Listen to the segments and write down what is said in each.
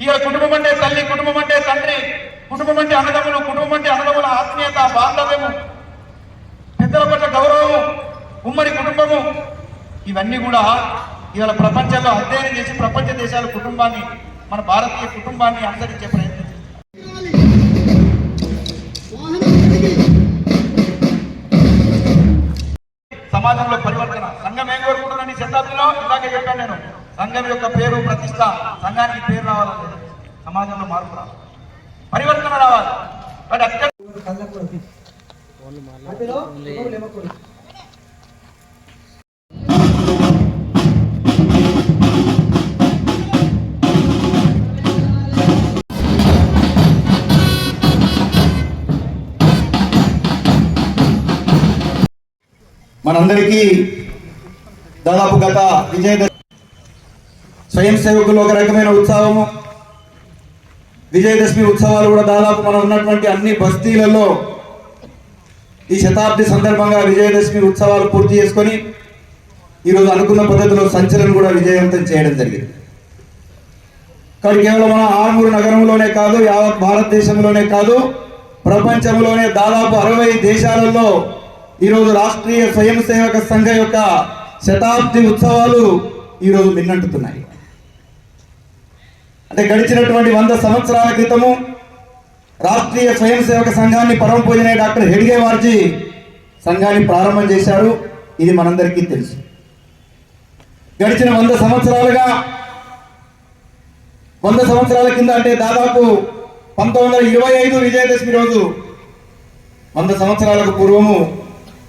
ఇక కుటుంబం అంటే తల్లి కుటుంబం అంటే తండ్రి కుటుంబం అంటే అన్నదమ్ములు కుటుంబం అంటే అన్నదమ్ముల ఆత్మీయత బాంధవ్యము పెద్దల పట్ల గౌరవము ఉమ్మడి కుటుంబము ఇవన్నీ కూడా ఇవాళ ప్రపంచంలో అధ్యయనం చేసి ప్రపంచ దేశాల కుటుంబాన్ని మన భారతీయ కుటుంబాన్ని అనుసరించే ప్రయత్నం సమాజంలో పరివర్తన సంఘం ఏం కోరుకుంటుందని శతాబ్దిలో ఇలాగే చెప్పాను నేను. సంఘం యొక్క పేరు ప్రతిష్ట సంఘానికి పేరు రావాలంటే సమాజంలో మార్పు రావాలి. పరివర్తన రావాలి. మనందరికీ దాదాపు గత విజయదశమి స్వయం సేవకులు ఒక రకమైన ఉత్సవము. విజయదశమి ఉత్సవాలు కూడా దాదాపు మనం ఉన్నటువంటి అన్ని బస్తీలలో ఈ శతాబ్ది సందర్భంగా విజయదశమి ఉత్సవాలు పూర్తి చేసుకొని ఈరోజు అనుకున్న పద్ధతిలో సంచలనం కూడా విజయవంతం చేయడం జరిగింది. కానీ కేవలం మన ఆర్మూరు నగరంలోనే కాదు యావత్ భారతదేశంలోనే కాదు ప్రపంచంలోనే దాదాపు అరవై దేశాలలో ఈరోజు రాష్ట్రీయ స్వయం సేవక సంఘ యొక్క శతాబ్ది ఉత్సవాలు ఈరోజు మిన్నంటుతున్నాయి. అంటే గడిచినటువంటి వంద సంవత్సరాల క్రితము రాష్ట్రీయ స్వయం సేవక సంఘాన్ని పరమ పూజనే డాక్టర్ హెడిగే వార్జీ సంఘాన్ని ప్రారంభం చేశారు. ఇది మనందరికీ తెలుసు. గడిచిన వంద సంవత్సరాలుగా వంద సంవత్సరాల కింద అంటే దాదాపు పంతొమ్మిది వందల ఇరవై ఐదు విజయదశమి రోజు వంద సంవత్సరాలకు పూర్వము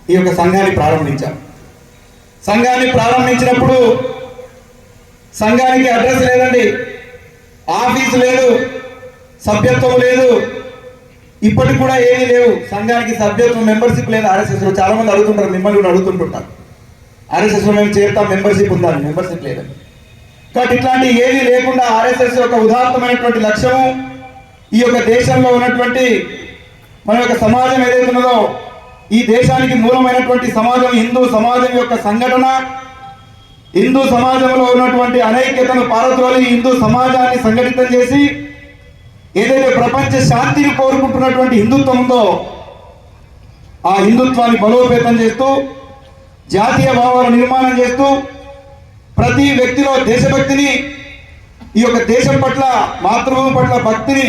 ఈ యొక్క సంఘాన్ని ప్రారంభించాం సంఘాన్ని ప్రారంభించినప్పుడు సంఘానికి అడ్రస్ లేదండి. ఆఫీసు లేదు సభ్యత్వం లేదు ఇప్పటికి కూడా ఏమీ లేవు. సంఘానికి సభ్యత్వం మెంబర్షిప్ లేదు ఆర్ఎస్ఎస్లో చాలా మంది అడుగుతుంటారు మిమ్మల్ని కూడా అడుగుతుంటుంటారు. ఆర్ఎస్ఎస్లో మేము చేరుతాం మెంబర్షిప్ ఉందని మెంబర్షిప్ లేదని కాబట్టి ఇట్లాంటి ఏమీ లేకుండా ఆర్ఎస్ఎస్ యొక్క ఉదాత్తమైనటువంటి లక్ష్యము ఈ యొక్క దేశంలో ఉన్నటువంటి మన యొక్క సమాజం ఏదైతే ఉన్నదో ఈ దేశానికి మూలమైనటువంటి సమాజం హిందూ సమాజం యొక్క సంఘటన హిందూ సమాజంలో ఉన్నటువంటి అనైక్యతను పారద్రోలి హిందూ సమాజాన్ని సంఘటితం చేసి ఏదైతే ప్రపంచ శాంతిని కోరుకుంటున్నటువంటి హిందుత్వం ఉందో ఆ హిందుత్వాన్ని బలోపేతం చేస్తూ జాతీయ భావాల నిర్మాణం చేస్తూ ప్రతి వ్యక్తిలో దేశభక్తిని ఈ యొక్క దేశం పట్ల మాతృభూమి పట్ల భక్తిని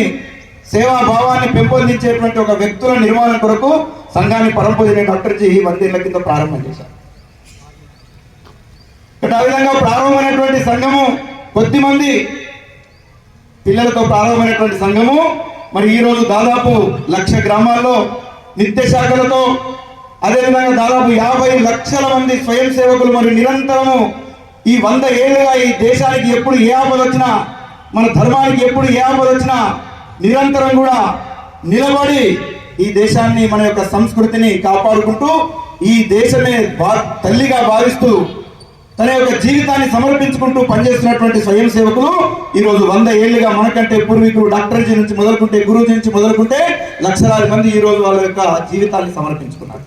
సేవా భావాన్ని పెంపొందించేటువంటి ఒక వ్యక్తుల నిర్మాణం కొరకు సంఘాన్ని పరంపొందిన డాక్టర్జీ వందేళ్ళ కింద ప్రారంభం చేశారు. ఆ విధంగా ప్రారంభమైనటువంటి సంఘము కొద్ది మంది పిల్లలతో ప్రారంభమైనటువంటి సంఘము. మరి ఈ రోజు దాదాపు లక్ష గ్రామాల్లో నిత్య శాఖలతో అదేవిధంగా దాదాపు యాభై లక్షల మంది స్వయం సేవకులు మరి నిరంతరము ఈ వంద ఏళ్ళుగా ఈ దేశానికి ఎప్పుడు ఏ ఆపద వచ్చినా మన ధర్మానికి ఎప్పుడు ఏ ఆపద వచ్చినా నిరంతరం కూడా నిలబడి ఈ దేశాన్ని మన యొక్క సంస్కృతిని కాపాడుకుంటూ ఈ దేశమే భా- తల్లిగా భావిస్తూ తన యొక్క జీవితాన్ని సమర్పించుకుంటూ పనిచేస్తున్నటువంటి స్వయం సేవకులు ఈ రోజు వంద ఏళ్ళుగా మనకంటే పూర్వీకులు డాక్టర్జీ నుంచి మొదలుకుంటే గురూజీ నుంచి మొదలుకుంటే లక్షలాది మంది ఈ రోజు వాళ్ళ యొక్క జీవితాన్ని సమర్పించుకున్నారు.